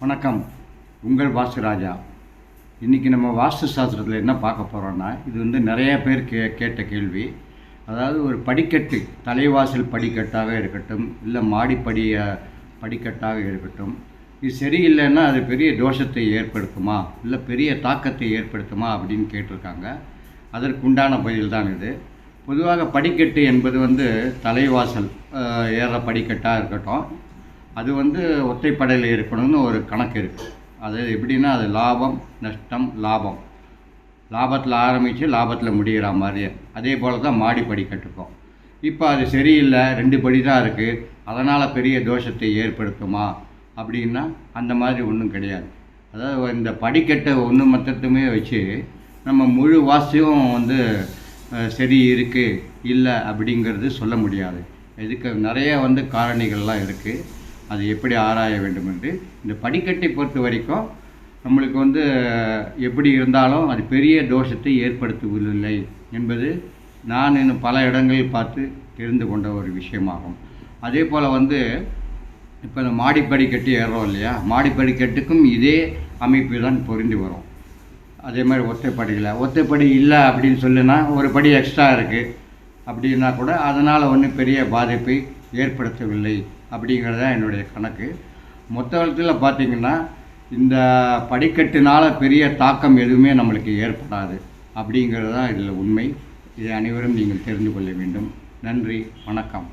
வணக்கம். உங்கள் வாசு ராஜா இன்றைக்கி நம்ம வாஸ்து சாஸ்திரத்தில் என்ன பார்க்க போகிறோன்னா இது வந்து நிறைய பேர் கே கேட்ட கேள்வி. அதாவது ஒரு படிக்கட்டு தலைவாசல் படிக்கட்டாக இருக்கட்டும் இல்லை மாடிப்படி படிக்கட்டாக இருக்கட்டும் இது சரியில்லைன்னா அது பெரிய தோஷத்தை ஏற்படுத்துமா இல்லை பெரிய தாக்கத்தை ஏற்படுத்துமா அப்படின்னு கேட்டிருக்காங்க. அதற்குண்டான பதில் தான் இது. பொதுவாக படிக்கட்டு என்பது வந்து தலைவாசல் ஏற ஏறுற படிக்கட்டாக இருக்கட்டும் அது வந்து ஒற்றைப்படையில் இருக்கணும்னு ஒரு கணக்கு இருக்குது அது எப்படின்னா அது லாபம் நஷ்டம் லாபம். லாபத்தில் ஆரம்பித்து லாபத்தில் முடிகிற மாதிரி. அதே போல் தான் மாடி படிக்கட்டுக்கும் கட்டுப்போம். இப்போ அது சரியில்லை ரெண்டு படி தான் இருக்குது அதனால் பெரிய தோஷத்தை ஏற்படுத்துமா? அப்படின்னா அந்த மாதிரி ஒன்றும் கிடையாது. அதாவது இந்த படிக்கட்டை ஒன்று மொத்தத்துமே வச்சு நம்ம முழு வாசியும் வந்து சரி இருக்குது இல்லை அப்படிங்கிறது சொல்ல முடியாது. இதுக்கு நிறைய வந்து காரணிகள்லாம் இருக்குது அது எப்படி ஆராய வேண்டும் என்று இந்த படிக்கட்டை பொறுத்த வரைக்கும் நம்மளுக்கு வந்து எப்படி இருந்தாலும் அது பெரிய தோஷத்தை ஏற்படுத்துவதில்லை என்பது நான் இன்னும் பல இடங்களில் பார்த்து தெரிந்து கொண்ட ஒரு விஷயமாகும். அதே போல் வந்து இப்போ இந்த மாடிப்படிக்கட்டு கட்டி ஏறுறோம் இல்லையா? மாடிப்படிக்கட்டுக்கும் இதே அமைப்பு தான் பொருந்தி வரும். அதே மாதிரி ஒத்தைப்படியில். ஒத்தைப்படி இல்லை அப்படின்னு சொல்லுனா ஒரு படி எக்ஸ்ட்ரா இருக்குது அப்படின்னா கூட அதனால் ஒன்றும் பெரிய பாதிப்பை ஏற்படுத்தவில்லை. அப்படிங்கிறது தான் என்னுடைய கணக்கு. மொத்தத்தில் பார்த்திங்கன்னா இந்த படிக்கட்டுனால் பெரிய தாக்கம் எதுவுமே நம்மளுக்கு ஏற்படாது. அப்படிங்கிறது தான் இதில் உண்மை. இதை அனைவரும் நீங்கள் தெரிந்து கொள்ள வேண்டும். நன்றி. வணக்கம்.